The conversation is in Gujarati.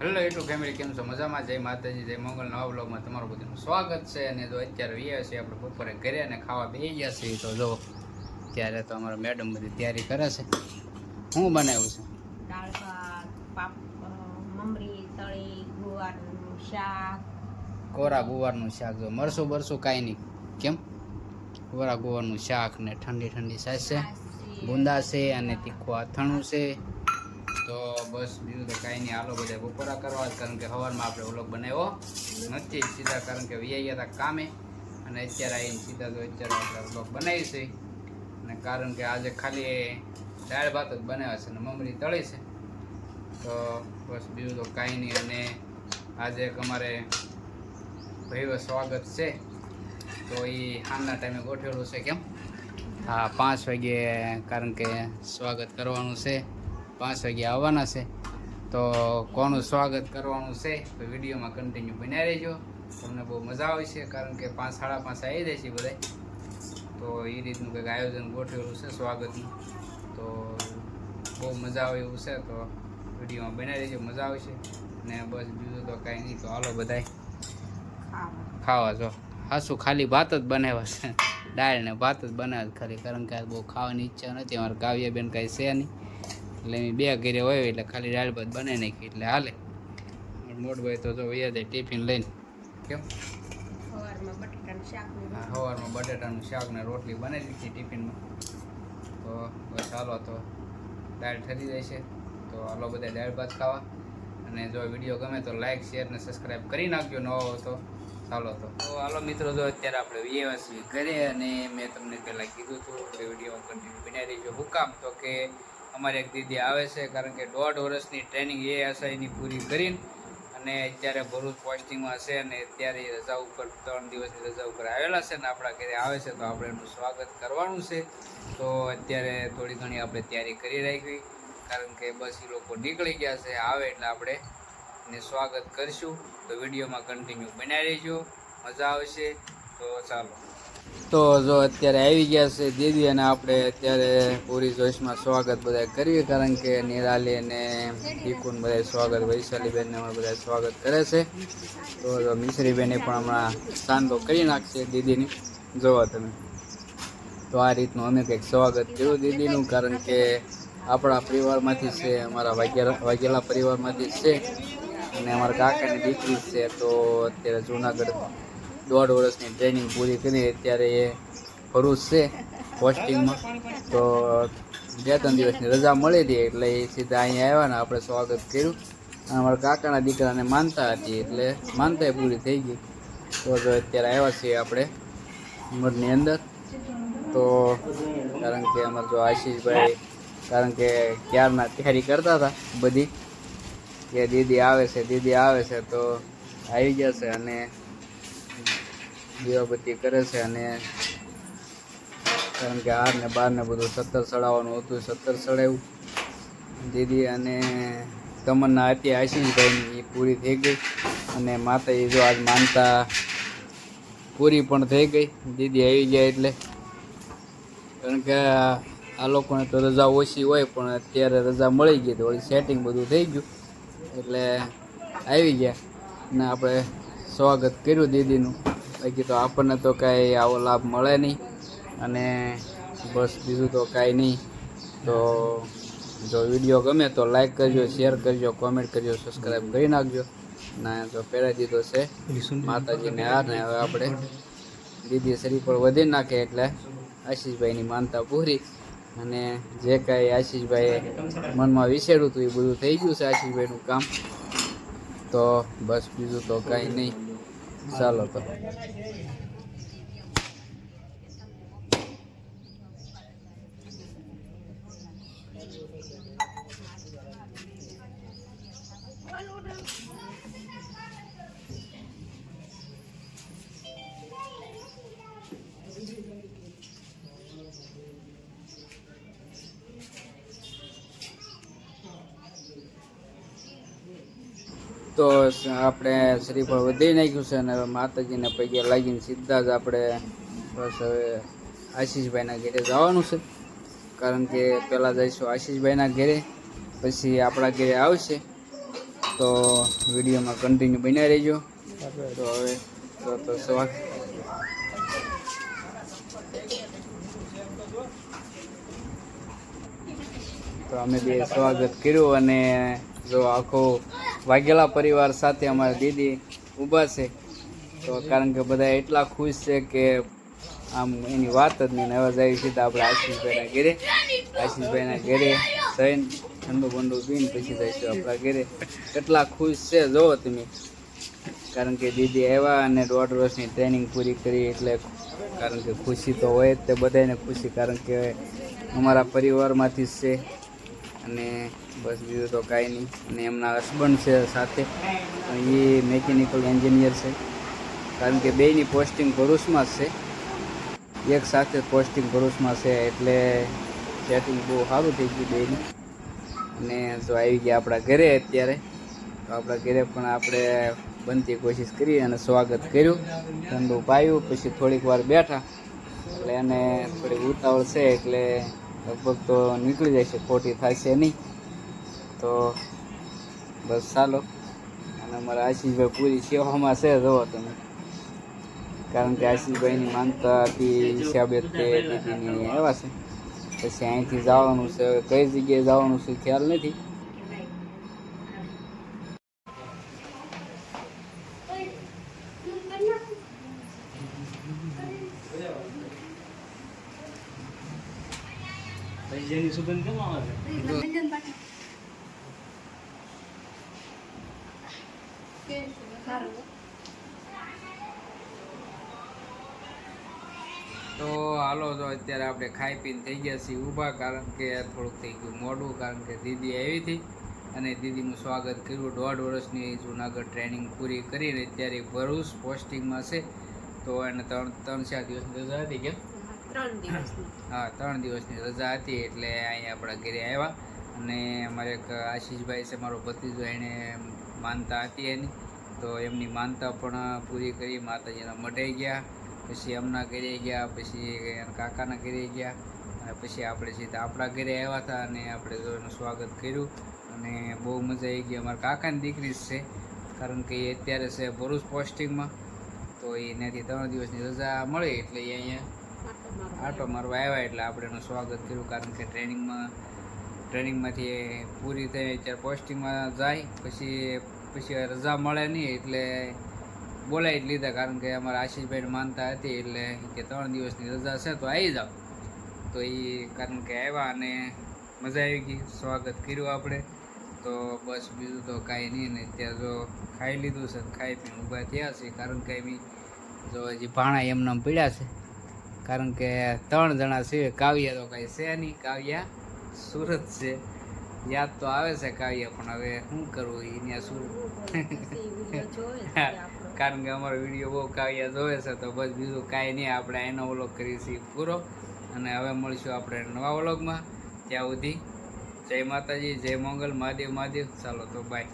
હેલો એટલું ફેમિલી કેમ છો? મજામાં? જય માતાજી જય મંગલ. નવા બ્લોગમાં તમારું બધાનું સ્વાગત છે. અને જો અત્યારે વ્યા છે આપણે બપોરે ઘરે અને ખાવા બેસી ગયા છીએ તો જો ત્યારે તો અમારા મેડમ બધી તૈયારી કરે છે. હું બનાવ્યું છે? દાળ ભાત મમરી તળી ગુવારનું શાક. કોરા ગુવારનું શાક? જો મરસું બરસું કાંઈ નહીં. કેમ? કોરા ગુવારનું શાક ને ઠંડી ઠંડી સાસ. છે છાશ છે. અને તીખું અથાણું છે. તો બસ બીજું તો કાંઈ નહીં. હાલો બધા બપોરા કરવા કારણ કે સવારમાં આપણે ઓલોક બનાવ્યો નથી. સીધા કારણ કે વ્યાઈ ગયા હતા કામે. અને અત્યારે આવીને સીધા તો અત્યારે આપણે ઓલોક બનાવી છે. અને કારણ કે આજે ખાલી દાળ ભાત જ બનાવ્યા છે અને મમરી તળી છે. તો બસ બીજું તો કાંઈ નહીં. અને આજે એક અમારે ભવ્ય સ્વાગત છે. તો એ હાલના ટાઈમે ગોઠવેલું છે કેમ? હા પાંચ વાગે કારણ કે સ્વાગત કરવાનું છે. પાંચ વાગે આવવાના છે. તો કોનું સ્વાગત કરવાનું છે તો વિડીયોમાં કન્ટિન્યુ બન્યા રહેજો. તમને બહુ મજા આવશે કારણ કે પાંચ સાડા પાંચ આવી જાય છે બધા તો એ રીતનું કંઈક આયોજન ગોઠવેલું છે સ્વાગતનું. તો બહુ મજા આવે એવું છે તો વિડીયોમાં બન્યા રહેજો મજા આવશે. ને બસ બીજું તો કાંઈ નહીં તો હાલો બધાય. ખાવા. ખાવા જો. હાસું ખાલી ભાત જ બનાવ્યા છે. દાળ ને ભાત જ બનાવે ખરી. ખાલી કારણ કે બહુ ખાવાની ઈચ્છા નથી. અમારે કાવ્યા બેન કાંઈ છે નહીં. એટલે એમ બે ઘરે હોય એટલે ખાલી દાળ ભાત બનાવી નાખી. એટલે હાલે. મોટભાઈ તો જો વૈયા જાય ટિફિન લઈને. કેમ? સવારમાં બટાટાનું શાક ને હા સવારમાં બટાટાનું શાક ને રોટલી બનાવી દીધી ટિફિનમાં. તો બસ હાલો તો દાળ ઠરી જાય છે. તો હાલો બધા દાળ ભાત ખાવા. અને જો વીડિયો ગમે તો લાઈક શેર ને સબસ્ક્રાઈબ કરી નાખજો નવો તો. ચાલો તો. તો હાલો મિત્રો, જો અત્યારે આપણે વિયેવા છીએ ઘરે અને મેં તમને પહેલાં કીધું હતું કે વીડિયો કન્ટિન્યુ બનાવી રહીજો હું કામ તો કે અમારે એક દીદી આવે છે, કારણ કે દોઢ વર્ષની ટ્રેનિંગ એ એસઆઈની પૂરી કરીને અને અત્યારે ભરૂચ પોસ્ટિંગમાં છે અને અત્યારે રજા ઉપર, ત્રણ દિવસની રજા ઉપર આવેલા છે ને આપણા ઘરે આવે છે, તો આપણે એનું સ્વાગત કરવાનું છે. તો અત્યારે થોડી ઘણી આપણે તૈયારી કરી રાખવી, કારણ કે બસ એ લોકો નીકળી ગયા છે, આવે એટલે આપણે એને સ્વાગત કરીશું. તો વિડીયોમાં કન્ટિન્યુ બનાવી રહેજો. મજા આવશે. તો ચાલો. તો જો અત્યારે આવી ગયા છે દીદી અને આપણે અત્યારે પૂરી જોશમાં સ્વાગત બધા કરીએ, કારણ કે નિરાલી અને ટીકુન બધા સ્વાગત, વૈશાલીબેનને પણ બધા સ્વાગત કરે છે. તો જો મિશ્રીબેને પણ હમણાં સાંધો કરી નાખશે દીદીની. જોવો તમે. તો આ રીતનું અમે કંઈક સ્વાગત કર્યું દીદીનું, કારણ કે આપણા પરિવારમાંથી છે, અમારા વાઘેલા વાઘેલા પરિવારમાંથી છે. અને અમારા કાકાની દીકરી છે તો અત્યારે જુનાગઢ દોઢ વર્ષની ટ્રેનિંગ પૂરી કરી, અત્યારે એ ભરૂચ છે પોસ્ટિંગમાં તો બે ત્રણ દિવસની રજા મળી હતી એટલે એ સીધા અહીંયા આવ્યા ને આપણે સ્વાગત કર્યું. અને અમારા કાકાના દીકરાને માનતા હતી એટલે માનતા પૂરી થઈ ગઈ. તો અત્યારે આવ્યા છીએ આપણે ઉંમરની અંદર. તો કારણ કે અમારે જો આશીષભાઈ, કારણ કે ક્યારના તૈયારી કરતા હતા બધી કે દીદી આવે છે, દીદી આવે છે તો આવી જશે અને દીવાબત્તી કરે છે અને કારણ કે હાર ને બાર ને બધું સત્તર ચડાવવાનું હતું, સત્તર ચડાવ્યું દીદી અને તમન્ના હતી આશીષભાઈની એ પૂરી થઈ ગઈ અને માતાજી જો આજ માનતા પૂરી પણ થઈ ગઈ. દીદી આવી ગયા એટલે કારણ કે આ લોકોને તો રજા ઓછી હોય પણ અત્યારે રજા મળી ગઈ તો સેટિંગ બધું થઈ ગયું. એટલે આવી ગયા. ને આપણે સ્વાગત કર્યું દીદીનું. બાકી તો આપણને તો કાંઈ આવો લાભ મળે નહીં. અને બસ બીજું તો કાંઈ નહીં. તો જો વીડિયો ગમે તો લાઈક કરજો શેર કરજો કોમેન્ટ કરજો સબસ્ક્રાઈબ કરી નાખજો. ના તો પહેરાવી દીધો છે માતાજીને આ ને હવે આપણે દીદી શરીર પર વધી નાખે એટલે આશીષભાઈની માનતા પૂરી. અને જે કાંઈ આશીષભાઈએ મનમાં વિચાર્યું હતું એ બધું થઈ ગયું છે આશીષભાઈનું કામ. તો બસ બીજું તો કાંઈ નહીં. ચાલો તો. તો આપણે શ્રીફળ વધી નાખ્યું છે અને હવે માતાજીને પગે લાગીને સીધા જ આપણે બસ હવે આશીષભાઈના ઘેરે જવાનું છે. કારણ કે પહેલાં જઈશું આશીષભાઈના ઘેરે, પછી આપણા ઘરે આવશે. તો વિડીયોમાં કન્ટિન્યુ બન્યા રહેજો. તો હવે તો તો સ્વાગત તો અમે બે સ્વાગત કર્યું અને જો આખો વાઘેલા પરિવાર સાથે અમારા દીદી ઊભા છે. તો કારણ કે બધા એટલા ખુશ છે કે આમ એની વાત જ નહીં. હવે છે સીધા આપણે આશીષભાઈના ઘેરે. આશીષભાઈના ઘેરે જઈને ઠંડુ બંડુ પીને પછી જઈશું આપણા ઘેરે. કેટલા ખુશ છે જો તમે. કારણ કે દીદી આવ્યા અને દોઢ વર્ષની ટ્રેનિંગ પૂરી કરી એટલે કારણ કે ખુશી તો હોય જ તે બધાને ખુશી. કારણ કે અમારા પરિવારમાંથી જ છે. અને બસ બીજું તો કાંઈ નહીં. અને એમના હસબન્ડ છે સાથે. એ મેકેનિકલ એન્જિનિયર છે. કારણ કે બેયની પોસ્ટિંગ ભરૂચમાં જ છે. એક સાથે પોસ્ટિંગ ભરૂચમાં છે એટલે સેટિંગ બહુ સારું થઈ ગયું બેયનું. અને જો આવી ગયા આપણા ઘરે અત્યારે, તો આપણા ઘરે પણ આપણે બનતી કોશિશ કરી અને સ્વાગત કર્યું. ઠંડુ પાયું, પછી થોડીક વાર બેઠા. એટલે એને થોડી ઉતાવળ છે એટલે લગભગ તો નીકળી જાય છે ખોટી થશે નહીં. તો બસ ચાલો. અને અમારા આશીષભાઈ પૂરી સેવામાં છે જુઓ તમે. કારણ કે આશીષભાઈની માનતા હતી હિસાબે તે દીદીની આવ્યા છે. પછી અહીંથી જવાનું છે હવે કઈ જગ્યાએ જવાનું છે ખ્યાલ નથી. તો હાલો તો અત્યારે આપણે ખાઈ પીને થઈ ગયા છીએ ઊભા કારણ કે થોડુંક થઈ ગયું મોડું કારણ કે દીદી આવી હતી. અને દીદીનું સ્વાગત કર્યું. દોઢ વર્ષની જૂનાગઢ ટ્રેનિંગ પૂરી કરીને અત્યારે ભરૂચ પોસ્ટિંગમાં છે. તો એને ત્રણ ત્રણ ચાર દિવસની રજા હતી કેમ? ત્રણ દિવસની. હા ત્રણ દિવસની રજા હતી એટલે અહીંયા આપણા ઘરે આવ્યા. અને અમારે એક આશીષભાઈ છે મારો ભત્રીજો એણે માનતા હતી એની. તો એમની માનતા પણ પૂરી કરી, માતાજીના મઢે ગયા, પછી એમના ઘરે ગયા, પછી કાકાના ઘરે ગયા, અને પછી આપણે સીધા આપણા ઘરે આવ્યા હતા અને આપણે તો એનું સ્વાગત કર્યું. અને બહુ મજા આવી ગઈ. અમારા કાકાની દીકરી જ છે, કારણ કે એ અત્યારે છે ભરૂચ પોસ્ટિંગમાં. તો એનાથી ત્રણ દિવસની રજા મળી એટલે એ અહીંયા આટો મારવા આવ્યા એટલે આપણે એનું સ્વાગત કર્યું, કારણ કે ટ્રેનિંગમાં, ટ્રેનિંગમાંથી પૂરી થઈ ત્યારે પોસ્ટિંગમાં જાય. પછી પછી રજા મળે નહીં એટલે બોલાવી જ લીધા. કારણ કે અમારા આશીષભાઈને માનતા હતી એટલે કે ત્રણ દિવસની રજા છે તો આવી જાઓ. તો એ કારણ કે આવ્યા અને મજા આવી ગઈ. સ્વાગત કર્યું આપણે. તો બસ બીજું તો કાંઈ નહીં. ને ત્યાં જો ખાઈ લીધું છે ખાઈ પીને ઊભા થયા છે. કારણ કે એમ જો હજી ભાણા એમને પીડ્યા છે. કારણ કે ત્રણ જણા છે. કાવ્યા તો કાંઈ છે નહીં. કાવ્યા સુરત છે. યાદ તો આવે છે કાવ્ય પણ હવે શું કરવું એ ત્યાં સુરત વીડિયો જોવે છે આપણો કારણ કે અમારો વીડિયો બહુ કાવ્યા જોવે છે તો બસ બીજું કાંઈ નહીં આપણે એનો વ્લોગ કરીએ છીએ પૂરો. અને હવે મળીશું આપણે નવા વ્લોગમાં. ત્યાં સુધી જય માતાજી જય મંગલ મહાદેવ મહાદેવ. ચાલો તો બાય